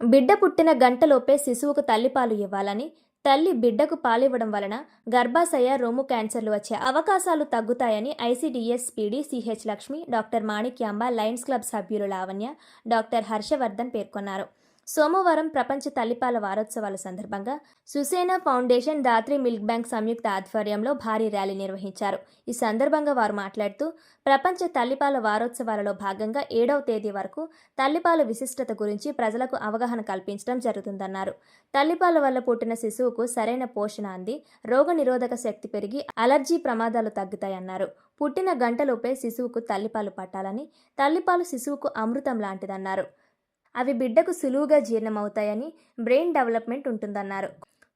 బిడ్డ పుట్టిన గంటలోపే శిశువుకు తల్లిపాలు ఇవ్వాలని తల్లి బిడ్డకు పాలివ్వడం వలన గర్భాశయ రొమ్ము క్యాన్సర్లు వచ్చే అవకాశాలు తగ్గుతాయని ICDS PD CH Lakshmi doctor Manikyamba Lions Club సభ్యులు లావణ్య డాక్టర్ హర్షవర్ధన్ పేర్కొన్నారు. సోమవారం ప్రపంచ తల్లిపాల వారోత్సవాల సందర్భంగా Susena Foundation Dhatri Milk Bank సంయుక్త ఆధ్వర్యంలో భారీ ర్యాలీ నిర్వహించారు. ఈ సందర్భంగా వారు మాట్లాడుతూ ప్రపంచ తల్లిపాల వారోత్సవాలలో భాగంగా ఏడవ తేదీ వరకు తల్లిపాల విశిష్టత గురించి ప్రజలకు అవగాహన కల్పించడం జరుగుతుందన్నారు. తల్లిపాల వల్ల పుట్టిన శిశువుకు సరైన పోషణ అంది రోగ నిరోధక శక్తి పెరిగి అలర్జీ ప్రమాదాలు తగ్గుతాయన్నారు. పుట్టిన గంటలోపే శిశువుకు తల్లిపాలు పట్టాలని తల్లిపాలు శిశువుకు అమృతం లాంటిదన్నారు. అవి బిడ్డకు సులువుగా జీర్ణమవుతాయని బ్రెయిన్ డెవలప్మెంట్ ఉంటుందన్నారు.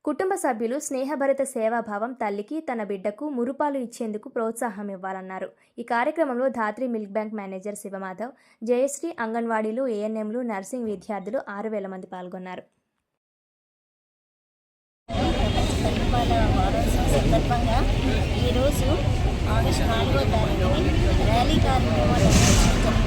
కుటుంబ సభ్యులు స్నేహభరిత సేవాభావం తల్లికి తన బిడ్డకు మురుపాలు ఇచ్చేందుకు ప్రోత్సాహం ఇవ్వాలన్నారు. ఈ కార్యక్రమంలో Dhatri Milk Bank manager Shivamadhav Jayashri అంగన్వాడీలు ఏఎన్ఎంలు నర్సింగ్ విద్యార్థులు ఆరు వేల మంది పాల్గొన్నారు. ఈ సందర్భంగా ఈరోజు ఆగస్టు నాలుగో తారీఖుని ర్యాలీ కార్యక్రమాలు జరుగుతుంది.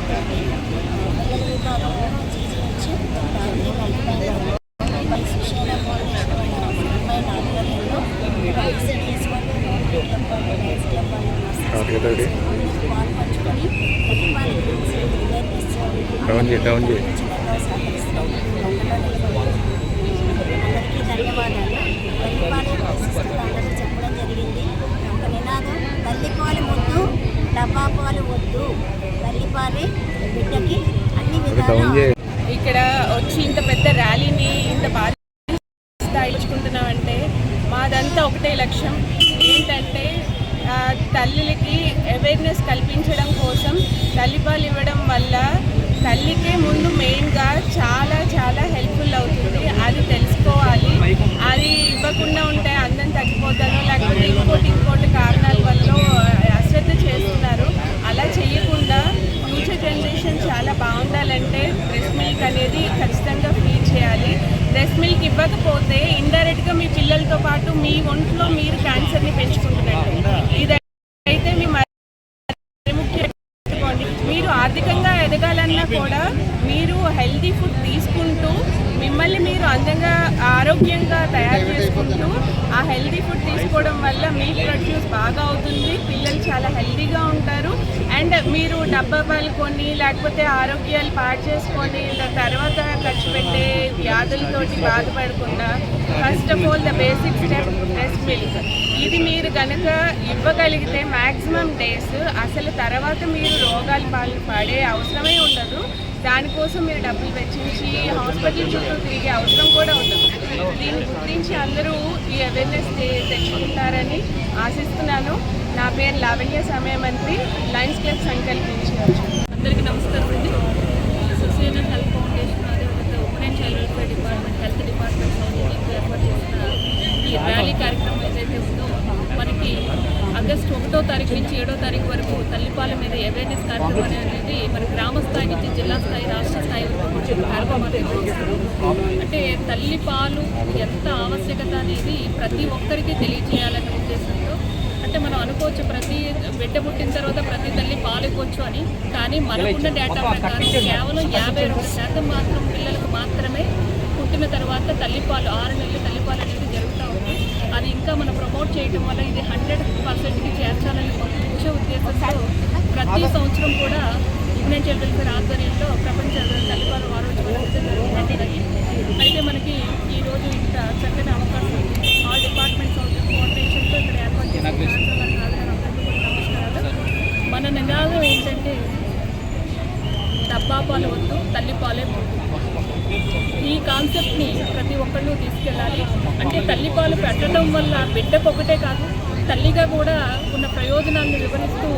డౌన్ చేయి, డౌన్ చేయి. తల్లిపాలే వద్దు డబ్బా పాలు వద్దు. తల్లిపాలే బిడ్డకి అన్ని డౌన్ విధాలు ఇక్కడ వచ్చి ఇంత పెద్ద ర్యాలీని ఇంత భారీ స్థాయి అంటే మాదంతా ఒకటే లక్ష్యం. ఏంటంటే తల్లులకి అవేర్నెస్ కల్పించడం కోసం తల్లిపాలు ఇవ్వడం వల్ల తల్లికే ముందు మెయిన్గా చాలా చాలా హెల్ప్ఫుల్ అవుతుంది. అది తెలుసుకోవాలి. అది ఇవ్వకుండా ఉంటే అందం తగ్గిపోతాను లేకపోతే ఇంకోటి ఇంకోటి కారణాల వల్ల అశ్రద్ధ చేస్తున్నారు. అలా చేయకుండా ఫ్యూచర్ జనరేషన్ చాలా బాగుండాలని బ్రెస్ట్ మిల్క్ అనేది ఖచ్చితంగా ఫీడ్ చేయాలి బ్రెస్ట్ మిల్క్ ఇవ్వకపోతే ఇండైరెక్ట్గా మీ పిల్లలతో పాటు మీ ఒంట్లో మీరు క్యాన్సర్ని పెంచుకుంటున్నట్టు ఇదైతే మీ మరి మీరు ఆర్థికంగా ఎదగాలన్నా కూడా మీరు హెల్దీ ఫుడ్ తీసుకుంటూ మిమ్మల్ని మీరు అందంగా ఆరోగ్యంగా తయారు చేసుకుంటూ ఆ హెల్దీ ఫుడ్ తీసుకోవడం వల్ల మీ ప్రొడ్యూస్ బాగా అవుతుంది పిల్లలు చాలా హెల్దీగా ఉంటారు. మీరు డబ్బా పాలు కొని లేకపోతే ఆరోగ్యాలు పాడు చేసుకొని దాని తర్వాత ఖర్చు పెట్టే వ్యాధులతోటి బాధపడకుండా first of all the basic step breast milk ఇది మీరు కనుక ఇవ్వగలిగితే మ్యాక్సిమం డేస్ అసలు తర్వాత మీరు రోగాలు పాలు పడే అవసరమే ఉండదు. దానికోసం మీరు డబ్బులు వెచ్చించి హాస్పిటల్ చుట్టూ తిరిగే అవసరం కూడా ఉండదు. దీన్ని గుర్తించి అందరూ ఈ అవేర్నెస్ తెచ్చుకుంటారని ఆశిస్తున్నాను. నా పేరు లావణ్య సమయ మంత్రి లయన్స్ క్లబ్ సంకల్పించవచ్చు. కార్యక్రమం ఏదైతే ఉందో మనకి ఆగస్టు ఒకటో తారీఖు నుంచి ఏడో తారీఖు వరకు తల్లిపాల మీద అవేర్నెస్ కార్యక్రమం అనేది మన గ్రామ స్థాయి నుంచి జిల్లా స్థాయి రాష్ట్ర స్థాయి వరకు కార్యక్రమాలు అంటే తల్లిపాలు ఎంత ఆవశ్యకత అనేది ప్రతి ఒక్కరికి తెలియజేయాలనే ఉద్దేశంతో అంటే మనం అనుకోవచ్చు ప్రతి బిడ్డ పుట్టిన తర్వాత ప్రతి తల్లి పాలు ఇవ్వచ్చు అని కానీ మనకున్న డేటా ప్రకారం కేవలం యాభై రెండు శాతం మాత్రం పిల్లలకు మాత్రమే పుట్టిన తర్వాత తల్లిపాలు ఆరు నెలలు తల్లిపాలు అనేది జరుగుతూ ఉంది. అది ఇంకా మనం ప్రమోట్ చేయడం వల్ల ఇది హండ్రెడ్ పర్సెంట్కి చేర్చాలని ముఖ్య ఉద్దేశంతో ప్రతి సంవత్సరం కూడా ఉమెన్ చైల్డ్ వెల్ఫేర్ ఆధ్వర్యంలో ప్రపంచ తల్లిపాల వారోత్సవం అయితే మనకి ఈరోజు ఇంత చక్కని అవకాశం ఆల్ డిపార్ట్మెంట్స్ కోఆర్డినేషన్తో ఇక్కడ ఏర్పాటు చేసిన మన నినాదం ఏంటంటే డబ్బా పాలు వద్దు తల్లి పాలే వద్దు ఈ కాన్సెప్ట్ని ప్రతి ఒక్కళ్ళు తీసుకెళ్ళాలి. అంటే తల్లిపాలు పెట్టడం వల్ల బిడ్డకు ఒకటే కాదు తల్లిగా కూడా ఉన్న ప్రయోజనాలను వివరిస్తూ